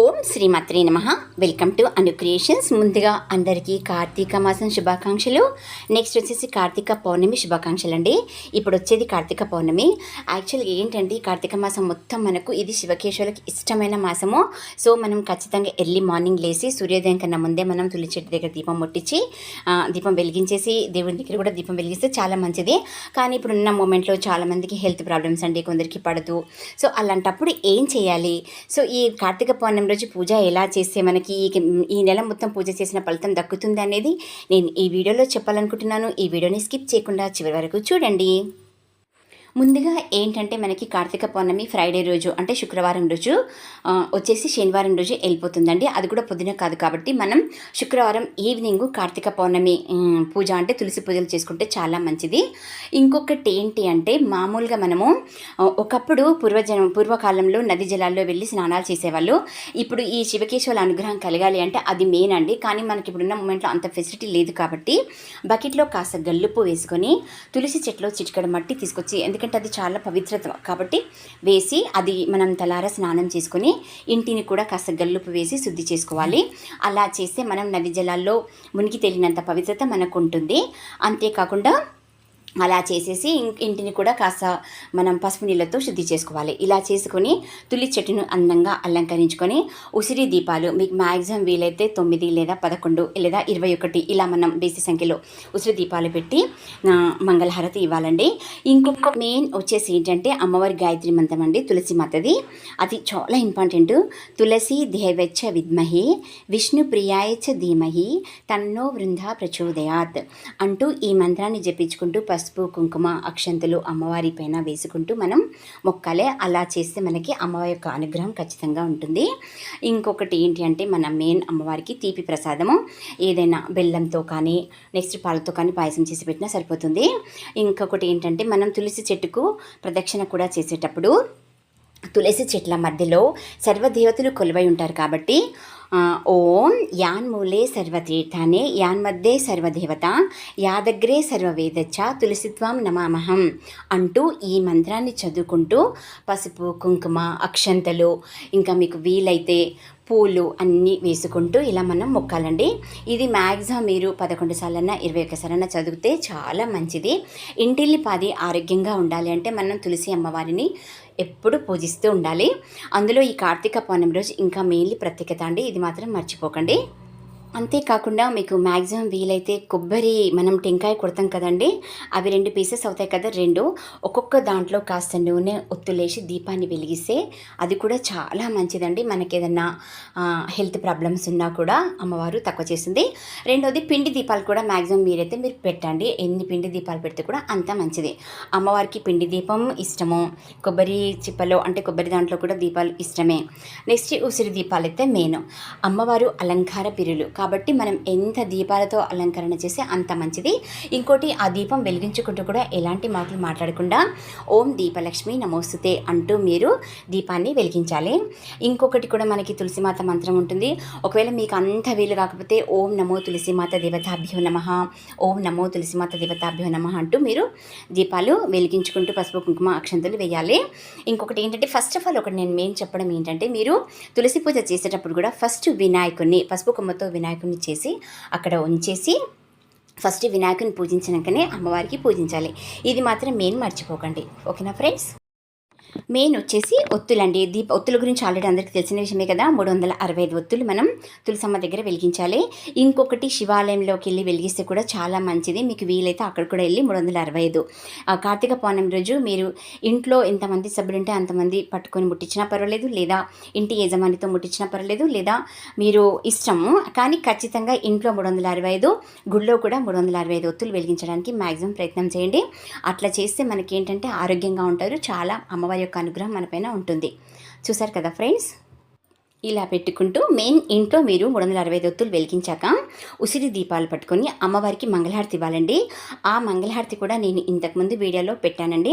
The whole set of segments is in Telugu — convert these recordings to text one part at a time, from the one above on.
ఓం శ్రీమాత్రే నమ. వెల్కమ్ టు అను క్రియేషన్స్ ముందుగా అందరికీ కార్తీక మాసం శుభాకాంక్షలు. నెక్స్ట్ వచ్చేసి కార్తీక పౌర్ణమి శుభాకాంక్షలు అండి ఇప్పుడు వచ్చేది కార్తీక పౌర్ణమి. యాక్చువల్గా ఏంటంటే కార్తీక మాసం మొత్తం మనకు ఇది శివకేశ్వరులకు ఇష్టమైన మాసము. సో మనం ఖచ్చితంగా ఎర్లీ మార్నింగ్ లేసి సూర్యోదయం కన్నా ముందే మనం తులి చెట్టు దగ్గర దీపం ముట్టించి దీపం వెలిగించేసి దేవుడి దగ్గర కూడా దీపం వెలిగిస్తే చాలా మంచిది. కానీ ఇప్పుడున్న మూమెంట్లో చాలామందికి హెల్త్ ప్రాబ్లమ్స్ అండి కొందరికి పడదు. సో అలాంటప్పుడు ఏం చేయాలి? సో ఈ కార్తీక పౌర్ణమి రోజు పూజ ఎలా చేస్తే మనకి ఈ ఈ నెల మొత్తం పూజ చేసిన ఫలితం దక్కుతుంది అనేది నేను ఈ వీడియోలో చెప్పాలనుకుంటున్నాను. ఈ వీడియోని స్కిప్ చేయకుండా చివరి వరకు చూడండి. ముందుగా ఏంటంటే మనకి కార్తీక పౌర్ణమి ఫ్రైడే రోజు అంటే శుక్రవారం రోజు వచ్చేసి శనివారం రోజు వెళ్ళిపోతుందండి. అది కూడా పొద్దున కాదు కాబట్టి మనం శుక్రవారం ఈవినింగ్ కార్తీక పౌర్ణమి పూజ అంటే తులసి పూజలు చేసుకుంటే చాలా మంచిది. ఇంకొకటి ఏంటి అంటే మామూలుగా మనము ఒకప్పుడు పూర్వజనం పూర్వకాలంలో నది జలాల్లో వెళ్ళి స్నానాలు చేసేవాళ్ళు. ఇప్పుడు ఈ శివకేశ్వర అనుగ్రహం కలగాలి అంటే అది మెయిన్ అండి. కానీ మనకి ఇప్పుడున్న మూమెంట్లో అంత ఫెసిలిటీ లేదు కాబట్టి బకెట్లో కాస్త గల్లుప్పు వేసుకొని తులసి చెట్లో చిటికడ మట్టి తీసుకొచ్చి ఎందుకంటే ఎందుకంటే అది చాలా పవిత్రత కాబట్టి వేసి అది మనం తలార స్నానం చేసుకొని ఇంటిని కూడా కాస్త గల్లుపు వేసి శుద్ధి చేసుకోవాలి. అలా చేస్తే మనం నది జలాల్లో మునిగి తేలినంత పవిత్రత మనకు ఉంటుంది అంతేకాకుండా అలా చేసేసి ఇం- ఇంటిని కూడా కాస్త మనం పసుపు నీళ్ళతో శుద్ధి చేసుకోవాలి. ఇలా చేసుకొని తులి చెట్టును అందంగా అలంకరించుకొని ఉసిరి దీపాలు మీకు మ్యాక్సిమం వీలైతే తొమ్మిది లేదా పదకొండు లేదా ఇరవై ఒకటి ఇలా మనం బేసి సంఖ్యలో ఉసిరి దీపాలు పెట్టి మంగళహారతి ఇవ్వాలండి. ఇంకొక మెయిన్ వచ్చేసి ఏంటంటే అమ్మవారి గాయత్రి మంత్రం అండి తులసి మాతది. అది చాలా ఇంపార్టెంట్. తులసి దేవచ్చ విద్మహి విష్ణు ప్రియాయ ధీమహి తన్నో వృందా ప్రచోదయాత్ అంటూ ఈ మంత్రాన్ని జపించుకుంటూ పసుపు కుంకుమ అక్షంతలు అమ్మవారి పైన వేసుకుంటూ మనం మొక్కలే అలా చేస్తే మనకి అమ్మవారి యొక్క అనుగ్రహం ఖచ్చితంగా ఉంటుంది. ఇంకొకటి ఏంటి అంటే మన మెయిన్ అమ్మవారికి తీపి ప్రసాదము. ఏదైనా బెల్లంతో కానీ నెక్స్ట్ పాలతో కానీ పాయసం చేసి పెట్టినా సరిపోతుంది. ఇంకొకటి ఏంటంటే మనం తులసి చెట్టుకు ప్రదక్షిణ కూడా చేసేటప్పుడు తులసి చెట్ల మధ్యలో సర్వదేవతలు కొలువై ఉంటారు కాబట్టి ఓం యాన్ మూలే సర్వతీర్థానే యాన్ సర్వదేవత యాదగ్రే సర్వవేదచ్చ తులసిత్వం నమామహం అంటూ ఈ మంత్రాన్ని చదువుకుంటూ పసుపు కుంకుమ అక్షంతలు ఇంకా మీకు వీలైతే పూలు అన్నీ వేసుకుంటూ ఇలా మనం మొక్కాలండి. ఇది మ్యాక్సిమం మీరు పదకొండు సార్లన్నా ఇరవై ఒకసారన్నా చదివితే చాలా మంచిది. ఇంటిల్లి పాది ఆరోగ్యంగా ఉండాలి అంటే మనం తులసి అమ్మవారిని ఎప్పుడు పూజిస్తూ ఉండాలి. అందులో ఈ కార్తీక పౌర్ణమి రోజు ఇంకా మెయిన్లీ ప్రత్యేకత అండి. ఇది మాత్రం మర్చిపోకండి. అంతేకాకుండా మీకు మ్యాక్సిమం వీలైతే కొబ్బరి మనం టెంకాయ కొడతాం కదండి అవి రెండు పీసెస్ అవుతాయి కదా రెండు. ఒక్కొక్క దాంట్లో కాస్త నూనె ఒత్తులేసి దీపాన్ని వెలిగిస్తే అది కూడా చాలా మంచిదండి. మనకి ఏదన్నా హెల్త్ ప్రాబ్లమ్స్ ఉన్నా కూడా అమ్మవారు తక్కువ చేస్తుంది. రెండోది పిండి దీపాలు కూడా మ్యాక్సిమం మీరైతే మీరు పెట్టండి. ఎన్ని పిండి దీపాలు పెడితే కూడా అంత మంచిది. అమ్మవారికి పిండి దీపం ఇష్టము. కొబ్బరి చిప్పలో అంటే కొబ్బరి దాంట్లో కూడా దీపాలు ఇష్టమే. నెక్స్ట్ ఉసిరి దీపాలు అయితే మెయిన్. అమ్మవారు అలంకార పిరులు. కాబట్టి మనం ఎంత దీపాలతో అలంకరణ చేస్తే అంత మంచిది. ఇంకోటి ఆ దీపం వెలిగించుకుంటూ కూడా ఎలాంటి మాటలు మాట్లాడకుండా ఓం దీపలక్ష్మి నమోస్తుతే అంటూ మీరు దీపాన్ని వెలిగించాలి. ఇంకొకటి కూడా మనకి తులసిమాత మంత్రం ఉంటుంది. ఒకవేళ మీకు అంత వీలు కాకపోతే ఓం నమో తులసిమాత దేవతాభ్యో నమ ఓం నమో తులసిమాత దేవతాభ్యో నమ అంటూ మీరు దీపాలు వెలిగించుకుంటూ పసుపు కుంకుమ అక్షంతలు వేయాలి. ఇంకొకటి ఏంటంటే ఫస్ట్ ఆఫ్ ఆల్ ఒకటి నేను మెయిన్ చెప్పడం ఏంటంటే మీరు తులసి పూజ చేసేటప్పుడు కూడా ఫస్ట్ వినాయకుడిని పసుపు కొమ్మతో వినాయకుడిని చేసి అక్కడ ఉంచేసి ఫస్ట్ వినాయకుని పూజించినాకనే అమ్మవారికి పూజించాలి. ఇది మాత్రం మెయిన్ మర్చిపోకండి. ఓకేనా ఫ్రెండ్స్? మెయిన్ వచ్చేసి ఒత్తులండి. దీప ఒత్తుల గురించి ఆల్రెడీ అందరికీ తెలిసిన విషయమే కదా. మూడు వందల అరవై ఐదు ఒత్తులు మనం తులసమ్మ దగ్గర వెలిగించాలి. ఇంకొకటి శివాలయంలోకి వెళ్ళి వెలిగిస్తే కూడా చాలా మంచిది. మీకు వీలైతే అక్కడ కూడా వెళ్ళి మూడు వందల అరవై ఐదు. ఆ కార్తీక పౌర్ణమి రోజు మీరు ఇంట్లో ఎంతమంది సభ్యులు ఉంటే అంతమంది పట్టుకొని ముట్టించినా పర్వాలేదు. లేదా ఇంటి యజమానితో ముట్టించినా పర్వాలేదు. లేదా మీరు ఇష్టము కానీ ఖచ్చితంగా ఇంట్లో మూడు వందల అరవై ఐదు గుళ్ళో కూడా మూడు వందల అరవై ఐదు ఒత్తులు వెలిగించడానికి మ్యాక్సిమం ప్రయత్నం చేయండి. అట్లా చేస్తే మనకి ఏంటంటే ఆరోగ్యంగా ఉంటారు. చాలా అమ్మవారి యొక్క అనుగ్రహం మనపైన ఉంటుంది. చూసారు కదా ఫ్రెండ్స్? ఇలా పెట్టుకుంటూ మెయిన్ ఇంట్లో మీరు మూడు వందల అరవై ఐదు ఒత్తులు వెలిగించాక ఉసిరి దీపాలు పట్టుకొని అమ్మవారికి మంగళహారతి ఇవ్వాలండి. ఆ మంగళహారతి కూడా నేను ఇంతకుముందు వీడియోలో పెట్టానండి.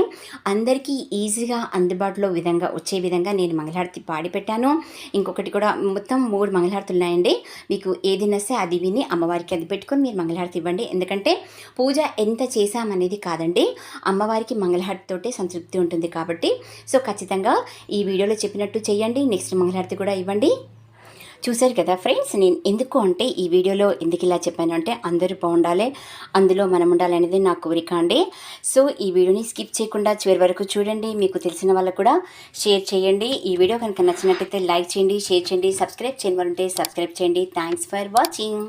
అందరికీ ఈజీగా అందుబాటులో విధంగా వచ్చే విధంగా నేను మంగళహారతి పాడి పెట్టాను. ఇంకొకటి కూడా మొత్తం మూడు మంగళహారతులు ఉన్నాయండి. మీకు ఏది నస్తే అది విని అమ్మవారికి అది పెట్టుకొని మీరు మంగళహారతి ఇవ్వండి. ఎందుకంటే పూజ ఎంత చేశామనేది కాదండి. అమ్మవారికి మంగళహారతితోటే సంతృప్తి ఉంటుంది కాబట్టి. సో ఖచ్చితంగా ఈ వీడియోలో చెప్పినట్టు చేయండి. నెక్స్ట్ మంగళహారతి కూడా ఇవ్వండి. అండి చూశారు కదా ఫ్రెండ్స్ నేను ఎందుకు అంటే ఈ వీడియోలో ఎందుకు ఇలా చెప్పాను అంటే అందరూ బాగుండాలి అందులో మనం ఉండాలి అనేది నా కోరిక అండి. సో ఈ వీడియోని స్కిప్ చేయకుండా చివరి వరకు చూడండి మీకు తెలిసిన వాళ్ళకు కూడా షేర్ చేయండి. ఈ వీడియో కనుక నచ్చినట్టయితే లైక్ చేయండి షేర్ చేయండి సబ్స్క్రైబ్ చేయని వాళ్ళు ఉంటే సబ్స్క్రైబ్ చేయండి. Thanks for watching.